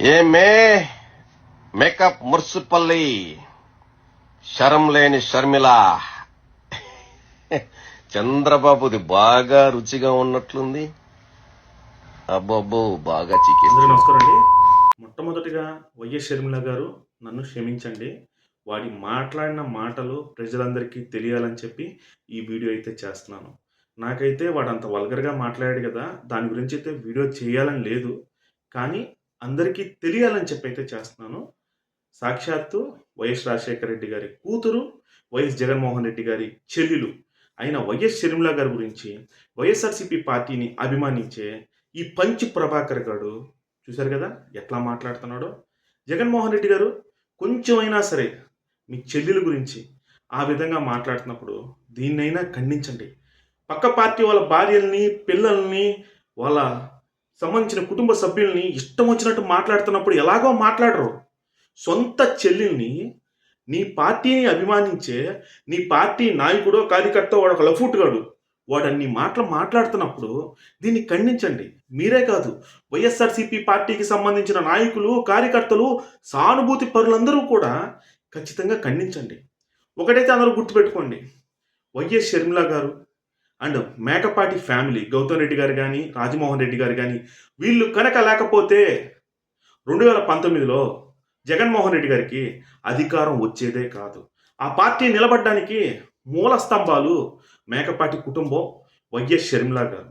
ఏమే మేకప్ ముర్సుపల్లి శరం లేని షర్మిల. చంద్రబాబుది బాగా రుచిగా ఉన్నట్లుంది. అబ్బబ్బో బాగా చికెన్ నమస్కారం అండి మొట్టమొదటిగా వైఎస్ షర్మిల గారు నన్ను క్షమించండి. వాడి మాట్లాడిన మాటలు ప్రజలందరికీ తెలియాలని చెప్పి ఈ వీడియో అయితే చేస్తున్నాను. నాకైతే వాడు అంత వల్గర్గా మాట్లాడాడు కదా దాని గురించి అయితే వీడియో చేయాలని లేదు. కానీ అందరికీ తెలియాలని చెప్పి అయితే చేస్తున్నాను. సాక్షాత్తు వైఎస్ రాజశేఖర రెడ్డి గారి కూతురు వైఎస్ జగన్మోహన్ రెడ్డి గారి చెల్లెలు అయిన వైఎస్ షర్మిల గారి గురించి వైఎస్ఆర్సీపీ పార్టీని అభిమానించే ఈ పంచి ప్రభాకర్ గారు చూశారు కదా ఎట్లా మాట్లాడుతున్నాడో? జగన్మోహన్ రెడ్డి గారు కొంచెమైనా సరే మీ చెల్లెల గురించి ఆ విధంగా మాట్లాడుతున్నప్పుడు దీన్నైనా ఖండించండి. పక్క పార్టీ వాళ్ళ భార్యల్ని పిల్లల్ని వాళ్ళ సంబంధించిన కుటుంబ సభ్యుల్ని ఇష్టం వచ్చినట్టు మాట్లాడుతున్నప్పుడు ఎలాగో మాట్లాడరు. సొంత చెల్లెల్ని నీ పార్టీని అభిమానించే నీ పార్టీ నాయకుడో కార్యకర్త వాడు ఒక లఫూట్గాడు వాడు అన్ని మాటలు మాట్లాడుతున్నప్పుడు దీన్ని ఖండించండి. మీరే కాదు వైఎస్ఆర్సీపీ పార్టీకి సంబంధించిన నాయకులు కార్యకర్తలు సానుభూతి పరులందరూ కూడా ఖచ్చితంగా ఖండించండి. ఒకటైతే అందరూ గుర్తుపెట్టుకోండి. YS Sharmila garu and Mekapati family Goutham Reddy garu కానీ రాజమోహన్ రెడ్డి గారు కానీ వీళ్ళు కనుక లేకపోతే రెండు వేల పంతొమ్మిదిలో జగన్మోహన్ రెడ్డి గారికి అధికారం వచ్చేదే కాదు. ఆ పార్టీ నిలబడడానికి మూల స్తంభాలు మేకపాటి కుటుంబం వైఎస్ షర్మిలా గారు.